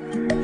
Thank you.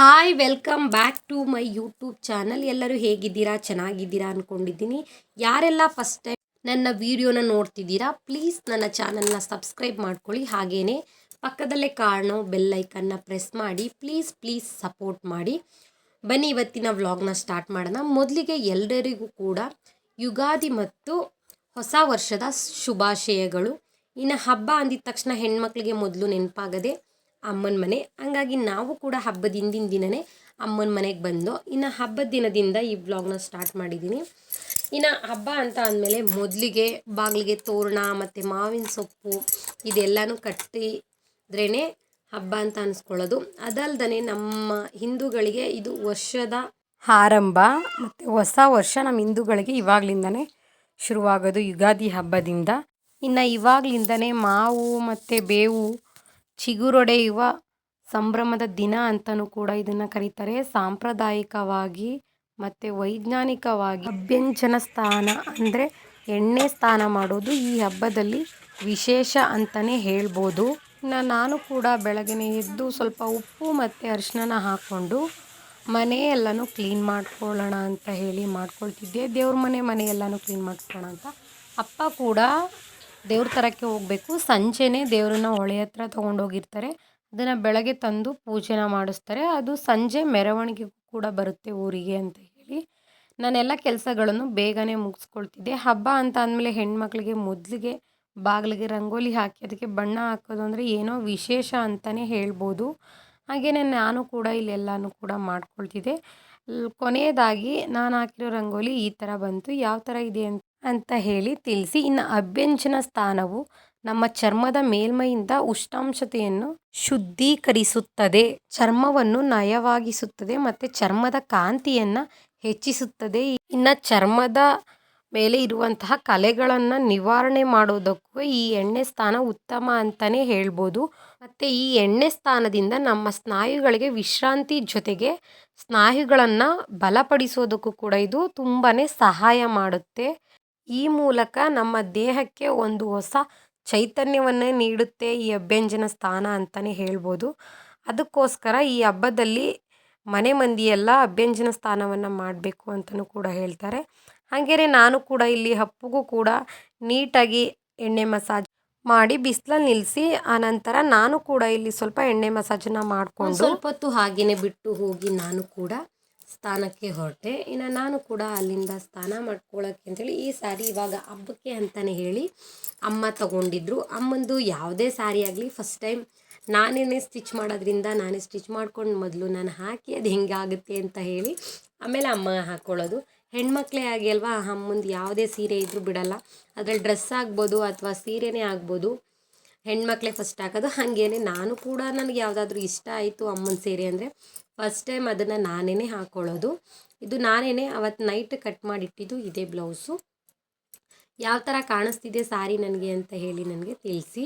Hi welcome back to my YouTube channel ಎಲ್ಲರೂ ಹೇಗಿದ್ದೀರಾ? ಚೆನ್ನಾಗಿದ್ದೀರಾ ಅಂದ್ಕೊಂಡಿದ್ದೀನಿ ಯಾರೆಲ್ಲ ಫಸ್ಟ್ ಟೈಮ್ ನನ್ನ ವಿಡಿಯೋನ ನೋಡ್ತಿದ್ದೀರಾ ಪ್ಲೀಸ್ ನನ್ನ ಚಾನಲ್ನ ಸಬ್ಸ್ಕ್ರೈಬ್ ಮಾಡ್ಕೊಳ್ಳಿ. ಹಾಗೇ ಪಕ್ಕದಲ್ಲೇ ಕಾಣೋ ಬೆಲ್ಲೈಕನ್ನ ಪ್ರೆಸ್ ಮಾಡಿ ಪ್ಲೀಸ್ ಪ್ಲೀಸ್ ಸಪೋರ್ಟ್ ಮಾಡಿ. ಬನ್ನಿ, ಇವತ್ತಿನ ವ್ಲಾಗ್ನ ಸ್ಟಾರ್ಟ್ ಮಾಡೋಣ. ಮೊದಲಿಗೆ ಎಲ್ಲರಿಗೂ ಕೂಡ ಯುಗಾದಿ ಮತ್ತು ಹೊಸ ವರ್ಷದ ಶುಭಾಶಯಗಳು. ಇನ್ನು ಹಬ್ಬ ಅಂದಿದ ತಕ್ಷಣ ಹೆಣ್ಮಕ್ಳಿಗೆ ಮೊದಲು ನೆನಪಾಗದೆ ಅಮ್ಮನ ಮನೆ. ಹಂಗಾಗಿ ನಾವು ಕೂಡ ಹಬ್ಬದ ಹಿಂದಿನ ದಿನವೇ ಅಮ್ಮನ ಮನೆಗೆ ಬಂದು, ಇನ್ನು ಹಬ್ಬದ ದಿನದಿಂದ ಈ ಬ್ಲಾಗ್ನ ಸ್ಟಾರ್ಟ್ ಮಾಡಿದ್ದೀನಿ ಇನ್ನು ಹಬ್ಬ ಅಂತ ಅಂದಮೇಲೆ ಮೊದಲಿಗೆ ಬಾಗಿಲಿಗೆ ತೋರಣ ಮತ್ತು ಮಾವಿನ ಸೊಪ್ಪು ಇದೆಲ್ಲನೂ ಕಟ್ಟಿದ್ರೇ ಹಬ್ಬ ಅಂತ ಅನ್ಸ್ಕೊಳ್ಳೋದು. ಅದಲ್ದೇ ನಮ್ಮ ಹಿಂದೂಗಳಿಗೆ ಇದು ವರ್ಷದ ಆರಂಭ ಮತ್ತು ಹೊಸ ವರ್ಷ ನಮ್ಮ ಹಿಂದೂಗಳಿಗೆ ಇವಾಗಲಿಂದನೇ ಶುರುವಾಗೋದು ಯುಗಾದಿ ಹಬ್ಬದಿಂದ. ಇನ್ನು ಇವಾಗಲಿಂದನೇ ಮಾವು ಮತ್ತು ಬೇವು ಚಿಗುರೊಡೆಯುವ ಸಂಭ್ರಮದ ದಿನ ಅಂತಲೂ ಕೂಡ ಇದನ್ನು ಕರೀತಾರೆ. ಸಾಂಪ್ರದಾಯಿಕವಾಗಿ ಮತ್ತು ವೈಜ್ಞಾನಿಕವಾಗಿ ಅಭ್ಯಂಜನ ಸ್ಥಾನ ಅಂದರೆ ಎಣ್ಣೆ ಸ್ನಾನ ಮಾಡೋದು ಈ ಹಬ್ಬದಲ್ಲಿ ವಿಶೇಷ ಅಂತಲೇ ಹೇಳ್ಬೋದು. ಇನ್ನು ನಾನು ಕೂಡ ಬೆಳಗ್ಗೆ ಎದ್ದು ಸ್ವಲ್ಪ ಉಪ್ಪು ಮತ್ತು ಅರಿಶಿನ ಹಾಕ್ಕೊಂಡು ಮನೆಯೆಲ್ಲನೂ ಕ್ಲೀನ್ ಮಾಡ್ಕೊಳ್ಳೋಣ ಅಂತ ಹೇಳಿ ಮಾಡ್ಕೊಳ್ತಿದ್ದೆ. ದೇವ್ರ ಮನೆ ಮನೆ ಎಲ್ಲನೂ ಕ್ಲೀನ್ ಮಾಡ್ಕೊಳ್ಳೋಣ ಅಂತ. ಅಪ್ಪ ಕೂಡ ದೇವ್ರ ತರಕ್ಕೆ ಹೋಗಬೇಕು. ಸಂಜೆನೇ ದೇವ್ರನ್ನ ಹೊಳೆ ಹತ್ರ ತೊಗೊಂಡೋಗಿರ್ತಾರೆ. ಅದನ್ನು ಬೆಳಗ್ಗೆ ತಂದು ಪೂಜೆನ ಮಾಡಿಸ್ತಾರೆ. ಅದು ಸಂಜೆ ಮೆರವಣಿಗೆಗೂ ಕೂಡ ಬರುತ್ತೆ ಊರಿಗೆ ಅಂತ ಹೇಳಿ. ನಾನೆಲ್ಲ ಕೆಲಸಗಳನ್ನು ಬೇಗನೆ ಮುಗಿಸ್ಕೊಳ್ತಿದ್ದೆ. ಹಬ್ಬ ಅಂತ ಅಂದಮೇಲೆ ಹೆಣ್ಮಕ್ಳಿಗೆ ಮೊದಲಿಗೆ ಬಾಗಿಲಿಗೆ ರಂಗೋಲಿ ಹಾಕಿ ಅದಕ್ಕೆ ಬಣ್ಣ ಹಾಕೋದು ಅಂದರೆ ಏನೋ ವಿಶೇಷ ಅಂತಲೇ ಹೇಳ್ಬೋದು. ಹಾಗೆಯೇ ನಾನು ಕೂಡ ಇಲ್ಲೆಲ್ಲನೂ ಕೂಡ ಮಾಡ್ಕೊಳ್ತಿದ್ದೆ. ಕೊನೆಯದಾಗಿ ನಾನು ಹಾಕಿರೋ ರಂಗೋಲಿ ಈ ಥರ ಬಂತು. ಯಾವ ಥರ ಇದೆ ಅಂತ ಅಂತ ಹೇಳಿ ತಿಳಿಸಿ, ಇನ್ನು ಅಭ್ಯಂಜನ ಸ್ಥಾನವು ನಮ್ಮ ಚರ್ಮದ ಮೇಲ್ಮೈಯಿಂದ ಉಷ್ಣಾಂಶತೆಯನ್ನು ಶುದ್ಧೀಕರಿಸುತ್ತದೆ. ಚರ್ಮವನ್ನು ನಯವಾಗಿಸುತ್ತದೆ ಮತ್ತು ಚರ್ಮದ ಕಾಂತಿಯನ್ನು ಹೆಚ್ಚಿಸುತ್ತದೆ. ಇನ್ನು ಚರ್ಮದ ಮೇಲೆ ಇರುವಂತಹ ಕಲೆಗಳನ್ನು ನಿವಾರಣೆ ಮಾಡೋದಕ್ಕೂ ಈ ಎಣ್ಣೆ ಸ್ಥಾನ ಉತ್ತಮ ಅಂತಲೇ ಹೇಳ್ಬೋದು. ಮತ್ತು ಈ ಎಣ್ಣೆ ಸ್ಥಾನದಿಂದ ನಮ್ಮ ಸ್ನಾಯುಗಳಿಗೆ ವಿಶ್ರಾಂತಿ ಜೊತೆಗೆ ಸ್ನಾಯುಗಳನ್ನು ಬಲಪಡಿಸೋದಕ್ಕೂ ಕೂಡ ಇದು ತುಂಬಾ ಸಹಾಯ ಮಾಡುತ್ತೆ. ಈ ಮೂಲಕ ನಮ್ಮ ದೇಹಕ್ಕೆ ಒಂದು ಹೊಸ ಚೈತನ್ಯವನ್ನೇ ನೀಡುತ್ತೆ ಈ ಅಭ್ಯಂಜನ ಸ್ಥಾನ ಅಂತಲೇ ಹೇಳ್ಬೋದು. ಅದಕ್ಕೋಸ್ಕರ ಈ ಹಬ್ಬದಲ್ಲಿ ಮನೆ ಮಂದಿಯೆಲ್ಲ ಅಭ್ಯಂಜನ ಸ್ಥಾನವನ್ನು ಮಾಡಬೇಕು ಅಂತಲೂ ಕೂಡ ಹೇಳ್ತಾರೆ. ಹಾಗೆಯೇ ನಾನು ಕೂಡ ಇಲ್ಲಿ ಹಪ್ಪುಗೂ ಕೂಡ ನೀಟಾಗಿ ಎಣ್ಣೆ ಮಸಾಜ್ ಮಾಡಿ ಬಿಸಿಲಲ್ಲಿ ನಿಲ್ಲಿಸಿ ಆನಂತರ ನಾನು ಕೂಡ ಇಲ್ಲಿ ಸ್ವಲ್ಪ ಎಣ್ಣೆ ಮಸಾಜನ್ನು ಮಾಡಿಕೊಂಡು ಸ್ವಲ್ಪ ಹೊತ್ತು ಹಾಗೆಯೇ ಬಿಟ್ಟು ಹೋಗಿ ನಾನು ಕೂಡ ಸ್ಥಾನಕ್ಕೆ ಹೊರಟೆ. ಇನ್ನು ನಾನು ಕೂಡ ಅಲ್ಲಿಂದ ಸ್ನಾನ ಮಾಡ್ಕೊಳ್ಳೋಕ್ಕೆ ಅಂತೇಳಿ ಈ ಸ್ಯಾರಿ ಇವಾಗ ಹಬ್ಬಕ್ಕೆ ಅಂತಲೇ ಹೇಳಿ ಅಮ್ಮ ತಗೊಂಡಿದ್ರು. ಅಮ್ಮಂದು ಯಾವುದೇ ಸಾರಿ ಆಗಲಿ ಫಸ್ಟ್ ಟೈಮ್ ನಾನೇ ಸ್ಟಿಚ್ ಮಾಡೋದ್ರಿಂದ ನಾನೇ ಸ್ಟಿಚ್ ಮಾಡ್ಕೊಂಡು ಮೊದಲು ನಾನು ಹಾಕಿ ಅದು ಹೆಂಗಾಗುತ್ತೆ ಅಂತ ಹೇಳಿ ಆಮೇಲೆ ಅಮ್ಮ ಹಾಕ್ಕೊಳ್ಳೋದು ಹೆಣ್ಮಕ್ಳೇ ಆಗಿ ಅಲ್ವಾ, ಅಮ್ಮಂದು ಯಾವುದೇ ಸೀರೆ ಇದ್ದರೂ ಬಿಡಲ್ಲ. ಅದರಲ್ಲಿ ಡ್ರೆಸ್ ಆಗ್ಬೋದು ಅಥವಾ ಸೀರೆನೇ ಆಗ್ಬೋದು, ಹೆಣ್ಮಕ್ಳೇ ಫಸ್ಟ್ ಹಾಕೋದು. ಹಾಗೇನೆ ನಾನು ಕೂಡ ನನಗೆ ಯಾವುದಾದ್ರೂ ಇಷ್ಟ ಆಯಿತು ಅಮ್ಮನ ಸೀರೆ ಅಂದರೆ ಫಸ್ಟ್ ಟೈಮ್ ಅದನ್ನು ನಾನೇ ಹಾಕ್ಕೊಳ್ಳೋದು ಇದು ನಾನೇ ಅವತ್ತು ನೈಟ್ ಕಟ್ ಮಾಡಿಟ್ಟಿದ್ದು ಇದೇ ಬ್ಲೌಸು. ಯಾವ ಥರ ಕಾಣಿಸ್ತಿದೆ ಸಾರಿ ನನಗೆ ಅಂತ ಹೇಳಿ ನನಗೆ ತಿಳಿಸಿ.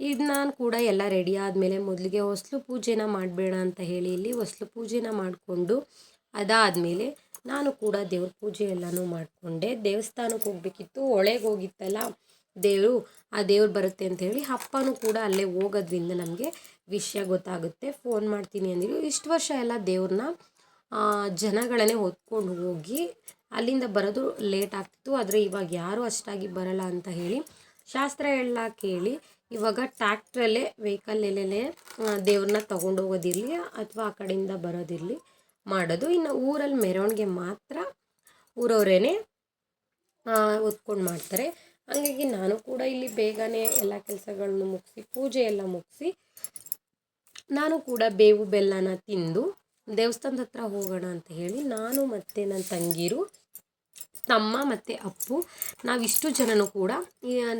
ಇದು ನಾನು ಕೂಡ ಎಲ್ಲ ರೆಡಿ ಆದಮೇಲೆ ಮೊದಲಿಗೆ ಹೊಸ್ಲು ಪೂಜೆನ ಮಾಡಬೇಡ ಅಂತ ಹೇಳಿ ಇಲ್ಲಿ ಹೊಸ್ಲು ಪೂಜೆನ ಮಾಡಿಕೊಂಡು ಅದಾದಮೇಲೆ ನಾನು ಕೂಡ ದೇವ್ರ ಪೂಜೆ ಎಲ್ಲನೂ ಮಾಡಿಕೊಂಡೆ. ದೇವಸ್ಥಾನಕ್ಕೆ ಹೋಗ್ಬೇಕಿತ್ತು, ಒಳಗೆ ಹೋಗಿತ್ತಲ್ಲ ದೇವರು, ಆ ದೇವ್ರು ಬರುತ್ತೆ ಅಂತ ಹೇಳಿ ಅಪ್ಪನೂ ಕೂಡ ಅಲ್ಲೇ ಹೋಗೋದ್ರಿಂದ ನಮಗೆ ವಿಷಯ ಗೊತ್ತಾಗುತ್ತೆ. ಫೋನ್ ಮಾಡ್ತೀನಿ ಅಂದಿದ್ರು. ಇಷ್ಟು ವರ್ಷ ಎಲ್ಲ ದೇವ್ರನ್ನ ಜನಗಳನ್ನೇ ಹೊತ್ಕೊಂಡು ಹೋಗಿ ಅಲ್ಲಿಂದ ಬರೋದು ಲೇಟ್ ಆಗ್ತಿತ್ತು. ಆದರೆ ಇವಾಗ ಯಾರೂ ಅಷ್ಟಾಗಿ ಬರಲ್ಲ ಅಂತ ಹೇಳಿ, ಶಾಸ್ತ್ರ ಎಲ್ಲ ಕೇಳಿ, ಇವಾಗ ಟ್ಯಾಕ್ಟ್ರಲ್ಲೇ ವೆಹಿಕಲ್ಲಲ್ಲೇ ದೇವ್ರನ್ನ ತೊಗೊಂಡೋಗೋದಿರಲಿ ಅಥವಾ ಆ ಕಡೆಯಿಂದ ಬರೋದಿರಲಿ ಮಾಡೋದು. ಇನ್ನು ಊರಲ್ಲಿ ಮೆರವಣಿಗೆ ಮಾತ್ರ ಊರವರೇ ಹೊತ್ಕೊಂಡು ಮಾಡ್ತಾರೆ. ಹಾಗಾಗಿ ನಾನು ಕೂಡ ಇಲ್ಲಿ ಬೇಗನೆ ಎಲ್ಲ ಕೆಲಸಗಳನ್ನು ಮುಗಿಸಿ, ಪೂಜೆ ಎಲ್ಲ ಮುಗಿಸಿ ನಾನು ಕೂಡ ಬೇವು ಬೆಲ್ಲನ ತಿಂದು ದೇವಸ್ಥಾನದ ಹತ್ರ ಹೋಗೋಣ ಅಂತ ಹೇಳಿ ನಾನು ಮತ್ತು ನನ್ನ ತಂಗೀರು, ತಮ್ಮ ಮತ್ತು ಅಪ್ಪು ನಾವಿಷ್ಟು ಜನನೂ ಕೂಡ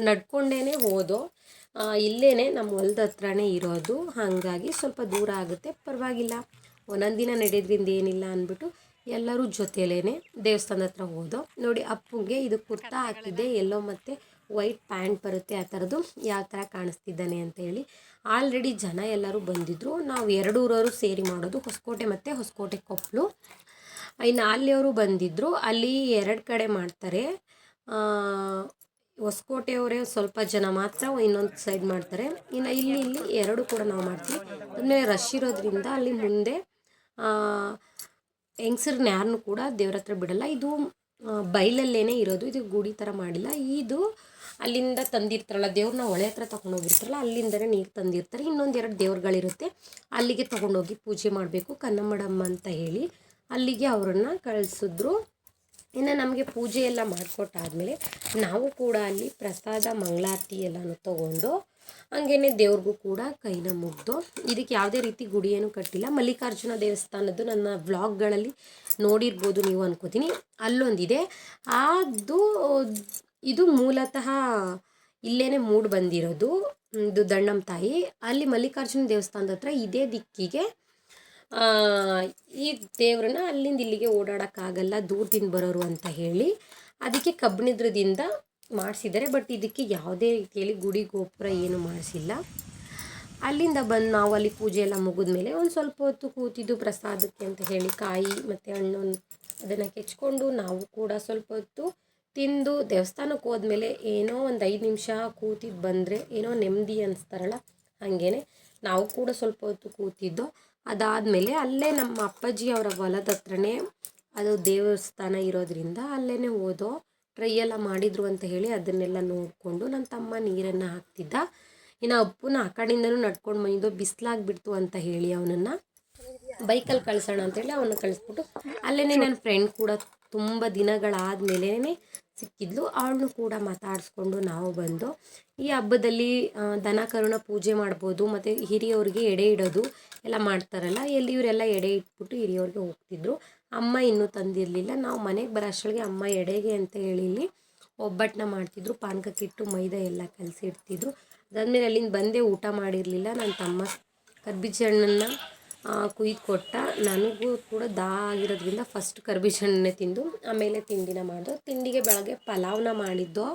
ನಡ್ಕೊಂಡೇ ಹೋದೋ ಇಲ್ಲೇ ನಮ್ಮ ಹೊಲ್ದ ಹತ್ರನೇ ಇರೋದು. ಹಾಗಾಗಿ ಸ್ವಲ್ಪ ದೂರ ಆಗುತ್ತೆ. ಪರವಾಗಿಲ್ಲ. ಒಂದೊಂದು ದಿನ ನಡೆಯೋದ್ರಿಂದ ಏನಿಲ್ಲ ಅಂದ್ಬಿಟ್ಟು ಎಲ್ಲರೂ ಜೊತೆಲೇ ದೇವಸ್ಥಾನದ ಹತ್ರ ಹೋದೋ. ನೋಡಿ ಅಪ್ಪುಗೆ ಇದು ಕುರ್ತಾ ಹಾಕಿದೆ ಎಲ್ಲೋ ಮತ್ತು ವೈಟ್ ಪ್ಯಾಂಟ್ ಬರುತ್ತೆ, ಆ ಥರದ್ದು ಯಾವ ಥರ ಕಾಣಿಸ್ತಿದ್ದಾನೆ ಅಂತ ಹೇಳಿ. ಆಲ್ರೆಡಿ ಜನ ಎಲ್ಲರೂ ಬಂದಿದ್ದರು ನಾವು ಎರಡೂರವರು ಸೇರಿ ಮಾಡೋದು ಹೊಸಕೋಟೆ ಮತ್ತು ಹೊಸಕೋಟೆ ಕೊಪ್ಪಲು ಇನ್ನು ಅಲ್ಲಿಯವರು ಬಂದಿದ್ದರು ಅಲ್ಲಿ ಎರಡು ಕಡೆ ಮಾಡ್ತಾರೆ. ಹೊಸಕೋಟೆಯವರೇ ಸ್ವಲ್ಪ ಜನ ಮಾತ್ರ ಇನ್ನೊಂದು ಸೈಡ್ ಮಾಡ್ತಾರೆ. ಇನ್ನು ಇಲ್ಲಿ ಇಲ್ಲಿ ಎರಡು ಕೂಡ ನಾವು ಮಾಡ್ತೀವಿ. ಅಂದರೆ ರಶ್ ಇರೋದ್ರಿಂದ ಅಲ್ಲಿ ಮುಂದೆ ಹೆಂಗಸ್ರನ್ನ ಯಾರನ್ನೂ ಕೂಡ ದೇವ್ರ ಹತ್ರ ಬಿಡಲ್ಲ. ಇದು ಬೈಲಲ್ಲೇನೆ ಇರೋದು. ಇದು ಗುಡಿ ಥರ ಮಾಡಿಲ್ಲ. ಇದು ಅಲ್ಲಿಂದ ತಂದಿರ್ತಾರಲ್ಲ ದೇವ್ರನ್ನ ಹೊಳೆ ಹತ್ರ ತೊಗೊಂಡೋಗಿರ್ತಾರಲ್ಲ, ಅಲ್ಲಿಂದನೇ ನೀರು ತಂದಿರ್ತಾರೆ. ಇನ್ನೊಂದು ಎರಡು ದೇವ್ರುಗಳಿರುತ್ತೆ. ಅಲ್ಲಿಗೆ ತೊಗೊಂಡೋಗಿ ಪೂಜೆ ಮಾಡಬೇಕು. ಕನ್ನಮ್ಮಡಮ್ಮ ಅಂತ ಹೇಳಿ ಅಲ್ಲಿಗೆ ಅವರನ್ನು ಕಳಿಸಿದ್ರು. ಇನ್ನು ನಮಗೆ ಪೂಜೆ ಎಲ್ಲ ಮಾಡಿಕೊಟ್ಟಾದ್ಮೇಲೆ ನಾವು ಕೂಡ ಅಲ್ಲಿ ಪ್ರಸಾದ, ಮಂಗಳಾರತಿ ಎಲ್ಲನೂ ತೊಗೊಂಡು ಹಂಗೇನೆ ದೇವ್ರಿಗೂ ಕೂಡ ಕೈನ ಮುಗ್ದು ಇದಕ್ಕೆ ಯಾವುದೇ ರೀತಿ ಗುಡಿಯೇನು ಕಟ್ಟಿಲ್ಲ. ಮಲ್ಲಿಕಾರ್ಜುನ ದೇವಸ್ಥಾನದ್ದು ನನ್ನ ವ್ಲಾಗ್ಗಳಲ್ಲಿ ನೋಡಿರ್ಬೋದು ನೀವು ಅನ್ಕೋತೀನಿ. ಅಲ್ಲೊಂದಿದೆ. ಅದು ಇದು ಮೂಲತಃ ಇಲ್ಲೇನೆ ಮೂಡ್ ಬಂದಿರೋದು, ಇದು ದಣ್ಣಮ್ಮ ತಾಯಿ. ಅಲ್ಲಿ ಮಲ್ಲಿಕಾರ್ಜುನ ದೇವಸ್ಥಾನದ ಹತ್ರ ಇದೇ ದಿಕ್ಕಿಗೆ ಈ ದೇವ್ರನ್ನ ಅಲ್ಲಿಂದ ಇಲ್ಲಿಗೆ ಓಡಾಡೋಕ್ಕಾಗಲ್ಲ, ದೂರದಿಂದ ಬರೋರು ಅಂತ ಹೇಳಿ ಅದಕ್ಕೆ ಕಬ್ಬಿಣದ್ರದಿಂದ ಮಾಡಿಸಿದ್ದಾರೆ. ಬಟ್ ಇದಕ್ಕೆ ಯಾವುದೇ ರೀತಿಯಲ್ಲಿ ಗುಡಿ ಗೋಪುರ ಏನು ಮಾಡಿಸಿಲ್ಲ. ಅಲ್ಲಿಂದ ಬಂದು ನಾವು ಅಲ್ಲಿ ಪೂಜೆ ಎಲ್ಲ ಮುಗಿದ್ಮೇಲೆ ಒಂದು ಸ್ವಲ್ಪ ಹೊತ್ತು ಕೂತಿದ್ದು ಪ್ರಸಾದಕ್ಕೆ ಅಂತ ಹೇಳಿ ಕಾಯಿ ಮತ್ತು ಹಣ್ಣು ಅದನ್ನು ಕೆಚ್ಕೊಂಡು ನಾವು ಕೂಡ ಸ್ವಲ್ಪ ಹೊತ್ತು ತಿಂದು ದೇವಸ್ಥಾನಕ್ಕೆ ಹೋದ್ಮೇಲೆ ಏನೋ ಒಂದು ಐದು ನಿಮಿಷ ಕೂತಿದ್ದು ಬಂದರೆ ಏನೋ ನೆಮ್ಮದಿ ಅನಿಸ್ತಾರಲ್ಲ ಹಾಗೇನೆ. ನಾವು ಕೂಡ ಸ್ವಲ್ಪ ಹೊತ್ತು ಕೂತಿದ್ದು. ಅದಾದಮೇಲೆ ಅಲ್ಲೇ ನಮ್ಮ ಅಪ್ಪಾಜಿ ಅವರ ಹೊಲದ ಹತ್ರನೇ ಅದು ದೇವಸ್ಥಾನ ಇರೋದ್ರಿಂದ ಅಲ್ಲೇ ಓದೋ ಟ್ರೈ ಎಲ್ಲ ಮಾಡಿದ್ರು ಅಂತ ಹೇಳಿ ಅದನ್ನೆಲ್ಲ ನೋಡಿಕೊಂಡು ನನ್ನ ತಮ್ಮ ನೀರನ್ನು ಹಾಕ್ತಿದ್ದ. ಇನ್ನು ಅಪ್ಪನ ಆ ಕಡೆಯಿಂದನೂ ನಡ್ಕೊಂಡು ಬಂದಿದ್ದು. ಬಿಸಿಲಾಗ್ಬಿಡ್ತು ಅಂತ ಹೇಳಿ ಅವನನ್ನು. ಬೈಕಲ್ಲಿ ಕಳ್ಸೋಣ ಅಂತೇಳಿ ಅವನ್ನ ಕಳಿಸ್ಬಿಟ್ಟು ಅಲ್ಲೇ ನನ್ನ ಫ್ರೆಂಡ್ ಕೂಡ ತುಂಬ ದಿನಗಳಾದಮೇಲೆ ಸಿಕ್ಕಿದ್ಲು. ಅವಳನ್ನು ಕೂಡ ಮಾತಾಡಿಸ್ಕೊಂಡು ನಾವು ಬಂದು ಈ ಹಬ್ಬದಲ್ಲಿ ದನ ಕರುಣ ಪೂಜೆ ಮಾಡ್ಬೋದು, ಮತ್ತು ಹಿರಿಯವ್ರಿಗೆ ಎಡೆ ಇಡೋದು ಎಲ್ಲ ಮಾಡ್ತಾರಲ್ಲ ಎಲ್ಲಿ ಇವರೆಲ್ಲ ಎಡೆ ಇಟ್ಬಿಟ್ಟು ಹಿರಿಯವ್ರಿಗೆ ಹೋಗ್ತಿದ್ರು. ಅಮ್ಮ ಇನ್ನೂ ತಂದಿರಲಿಲ್ಲ. ನಾವು ಮನೆಗೆ ಬರೋ ಅಷ್ಟೊಳಗೆ ಅಮ್ಮ ಎಡೆಗೆ ಅಂತ ಹೇಳಿ ಒಬ್ಬಟ್ಟನ್ನ ಮಾಡ್ತಿದ್ರು. ಪಾನಕಕ್ಕಿಟ್ಟು, ಮೈದಾ ಎಲ್ಲ ಕಲಸಿ ಇಡ್ತಿದ್ರು ಅದಾದಮೇಲೆ ಅಲ್ಲಿಂದ ಬಂದೇ ಊಟ ಮಾಡಿರಲಿಲ್ಲ. ನನ್ನ ತಮ್ಮ ಕರ್ಬೀಜ ಹಣ್ಣನ್ನು ಕುಯ್ದು ಕೊಟ್ಟ. ನನಗೂ ಕೂಡ ದಾ ಆಗಿರೋದ್ರಿಂದ ಫಸ್ಟ್ ಕರ್ಬೀಜ ಹಣ್ಣನ್ನೇ ತಿಂದು, ಆಮೇಲೆ ತಿಂಡಿನ ಮಾಡಿದೋ. ತಿಂಡಿಗೆ ಬೆಳಗ್ಗೆ ಪಲಾವ್ನ ಮಾಡಿದ್ದೋ.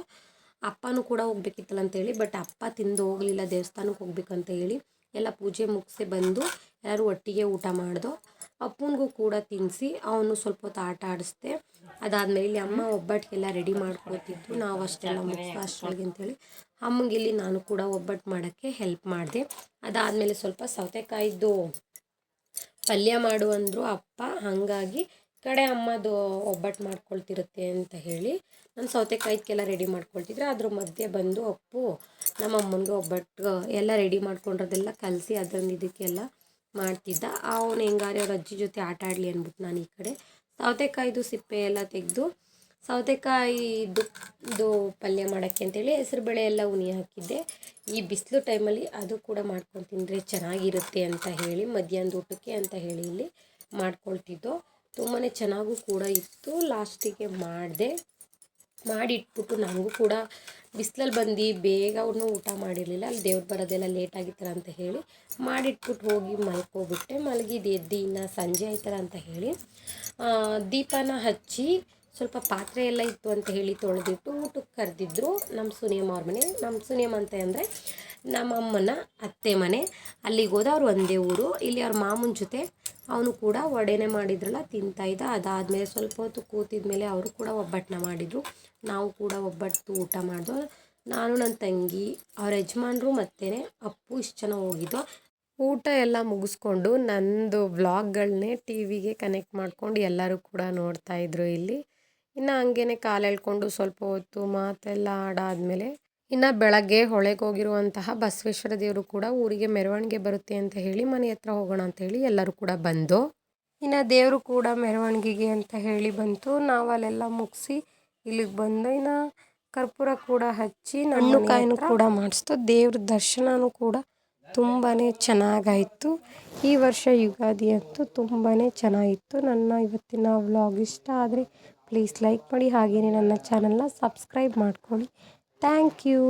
ಅಪ್ಪನೂ ಕೂಡ ಹೋಗ್ಬೇಕಿತ್ತಲ್ಲ ಅಂತೇಳಿ ಬಟ್ ಅಪ್ಪ ತಿಂದು ಹೋಗಲಿಲ್ಲ ದೇವಸ್ಥಾನಕ್ಕೆ ಹೋಗ್ಬೇಕಂತ ಹೇಳಿ ಎಲ್ಲ ಪೂಜೆ ಮುಗಿಸಿ ಬಂದು ಎಲ್ಲರೂ ಒಟ್ಟಿಗೆ ಊಟ ಮಾಡ್ದೋ. ಅಪ್ಪನಿಗೂ ಕೂಡ ತಿನ್ನಿಸಿ ಅವನು ಸ್ವಲ್ಪ ಹೊತ್ತು ಆಟ ಆಡಿಸ್ದೆ. ಅದಾದಮೇಲೆ ಇಲ್ಲಿ ಅಮ್ಮ ಒಬ್ಬಟ್ಟಿಗೆಲ್ಲ ರೆಡಿ ಮಾಡ್ಕೋತಿದ್ದು ನಾವು ಅಷ್ಟೆಲ್ಲ ಮುಗಿಸೋ ಅಷ್ಟೊಳಗೆ ಅಂತೇಳಿ ಅಮ್ಮಂಗೆ ಇಲ್ಲಿ ನಾನು ಕೂಡ ಒಬ್ಬಟ್ಟು ಮಾಡೋಕ್ಕೆ ಹೆಲ್ಪ್ ಮಾಡಿದೆ. ಅದಾದಮೇಲೆ ಸ್ವಲ್ಪ ಸೌತೆಕಾಯಿದ್ದು ಪಲ್ಯ ಮಾಡು ಅಂದರು ಅಪ್ಪ, ಹಾಗಾಗಿ ಕಡೆ ಅಮ್ಮದು ಒಬ್ಬಟ್ಟು ಮಾಡ್ಕೊಳ್ತಿರುತ್ತೆ ಅಂತ ಹೇಳಿ ನಾನು ಸೌತೆಕಾಯಿಗೆಲ್ಲ ರೆಡಿ ಮಾಡ್ಕೊಳ್ತಿದ್ರೆ ಅದ್ರ ಮಧ್ಯೆ ಬಂದು ಅಪ್ಪು ನಮ್ಮ ಅಮ್ಮನಿಗೆ ಒಬ್ಬಟ್ಟು ಎಲ್ಲ ರೆಡಿ ಮಾಡ್ಕೊಂಡ್ರದೆಲ್ಲ ಕಲಸಿ ಅದರಿಂದ ಇದಕ್ಕೆಲ್ಲ ಮಾಡ್ತಿದ್ದ. ಅವನು ಹೆಂಗಾರೆ ಅವ್ರ ಅಜ್ಜಿ ಜೊತೆ ಆಟ ಆಡಲಿ ಅಂದ್ಬಿಟ್ಟು ನಾನು ಈ ಕಡೆ. ಸೌತೆಕಾಯಿದು ಸಿಪ್ಪೆ ಎಲ್ಲ ತೆಗೆದು ಸೌತೆಕಾಯಿದು ಇದು ಪಲ್ಯ ಮಾಡೋಕ್ಕೆ ಅಂತೇಳಿ ಹೆಸರುಬೇಳೆ ಎಲ್ಲ ಉನಿ ಹಾಕಿದ್ದೆ. ಈ ಬಿಸಿಲು ಟೈಮಲ್ಲಿ ಅದು ಕೂಡ ಮಾಡ್ಕೊಂಡು ತಿಂದರೆ ಚೆನ್ನಾಗಿರುತ್ತೆ ಅಂತ ಹೇಳಿ, ಮಧ್ಯಾಹ್ನದ ಊಟಕ್ಕೆ ಅಂತ ಹೇಳಿ ಇಲ್ಲಿ ಮಾಡ್ಕೊಳ್ತಿದ್ದೋ. ತುಂಬಾ ಚೆನ್ನಾಗೂ ಕೂಡ ಇತ್ತು. ಲಾಸ್ಟಿಗೆ ಮಾಡಿದೆ. ಮಾಡಿಟ್ಬಿಟ್ಟು ನನಗೂ ಕೂಡ ಬಿಸಿಲಲ್ಲಿ ಬಂದು ಬೇಗ ಅವನು ಊಟ ಮಾಡಿರಲಿಲ್ಲ. ಅಲ್ಲಿ ದೇವ್ರು ಬರೋದೆಲ್ಲ ಲೇಟ್ ಆಗಿತ್ತಲ್ಲ ಅಂತ ಹೇಳಿ ಮಾಡಿಟ್ಬಿಟ್ಟು ಹೋಗಿ ಮಲ್ಕೋಬಿಟ್ಟೆ. ಮಲಗಿದ್ದು ಎದ್ದು ಇನ್ನು ಸಂಜೆ ಆಯ್ತಲ್ಲ ಅಂತ ಹೇಳಿ ದೀಪನ ಹಚ್ಚಿ ಸ್ವಲ್ಪ ಪಾತ್ರೆ ಎಲ್ಲ ಇತ್ತು ಅಂತ ಹೇಳಿ ತೊಳೆದಿಟ್ಟು ಊಟಕ್ಕೆ ಕರೆದಿದ್ರು ನಮ್ಮ ಸುನಿಯಮ್ಮ ಅವ್ರ ಮನೆ. ನಮ್ಮ ಸುನಿಯಮ್ಮ ಅಂತ ಅಂದರೆ ನಮ್ಮ ಅಮ್ಮನ ಅತ್ತೆ ಮನೆ. ಅಲ್ಲಿಗೆ ಹೋದ ಅವ್ರು ಒಂದೇ ಊರು. ಇಲ್ಲಿ ಅವ್ರ ಮಾಮನ ಜೊತೆ ಅವನು ಕೂಡ ಒಡೆನೆ ಮಾಡಿದ್ರಲ್ಲ ತಿಂತಾಯಿದ್ದ ಅದಾದಮೇಲೆ ಸ್ವಲ್ಪ ಹೊತ್ತು ಕೂತಿದ ಮೇಲೆ ಅವರು ಕೂಡ ಒಬ್ಬಟ್ಟನ್ನ ಮಾಡಿದರು. ನಾವು ಕೂಡ ಒಬ್ಬಟ್ಟು ಊಟ ಮಾಡಿದ್ವು ನಾನು, ನನ್ನ ತಂಗಿ, ಅವ್ರ ಯಜಮಾನ್ರು ಮತ್ತೆ ಅಪ್ಪು ಇಷ್ಟು ಜನ ಹೋಗಿದ್ದು. ಊಟ ಎಲ್ಲ ಮುಗಿಸ್ಕೊಂಡು ನಂದು ಬ್ಲಾಗ್ಗಳನ್ನೇ ಟಿ ವಿಗೆ ಕನೆಕ್ಟ್ ಮಾಡ್ಕೊಂಡು ಎಲ್ಲರೂ ಕೂಡ ನೋಡ್ತಾಯಿದ್ರು ಇಲ್ಲಿ. ಇನ್ನು ಹಂಗೇನೆ ಕಾಲು ಎಳ್ಕೊಂಡು ಸ್ವಲ್ಪ ಹೊತ್ತು ಮಾತೆಲ್ಲ ಆಡಾದಮೇಲೆ ಇನ್ನು ಬೆಳಗ್ಗೆ ಹೊಳೆಗೆ ಹೋಗಿರುವಂತಹ ಬಸವೇಶ್ವರ ದೇವರು ಕೂಡ ಊರಿಗೆ ಮೆರವಣಿಗೆ ಬರುತ್ತೆ ಅಂತ ಹೇಳಿ ಮನೆ ಹತ್ರ ಹೋಗೋಣ ಅಂತ ಹೇಳಿ ಎಲ್ಲರೂ ಕೂಡ ಬಂದು ಇನ್ನು ದೇವರು ಕೂಡ ಮೆರವಣಿಗೆಗೆ ಅಂತ ಹೇಳಿ ಬಂತು. ನಾವು ಅಲ್ಲೆಲ್ಲ ಮುಗಿಸಿ ಇಲ್ಲಿಗೆ ಬಂದು ಇನ್ನು ಕರ್ಪೂರ ಕೂಡ ಹಚ್ಚಿ ಹಣ್ಣು ಕಾಯಿನೂ ಕೂಡ ಮಾಡಿಸ್ತು. ದೇವ್ರ ದರ್ಶನವೂ ಕೂಡ ತುಂಬಾ ಚೆನ್ನಾಗಾಯಿತು. ಈ ವರ್ಷ ಯುಗಾದಿ ಅಂತೂ ತುಂಬಾ ಚೆನ್ನಾಗಿತ್ತು. ನನ್ನ ಇವತ್ತಿನ ವ್ಲಾಗ್ ಇಷ್ಟ ಆದರೆ ಪ್ಲೀಸ್ ಲೈಕ್ ಮಾಡಿ ಹಾಗೆಯೇ ನನ್ನ ಚಾನಲ್ನ ಸಬ್ಸ್ಕ್ರೈಬ್ ಮಾಡ್ಕೊಳ್ಳಿ. Thank you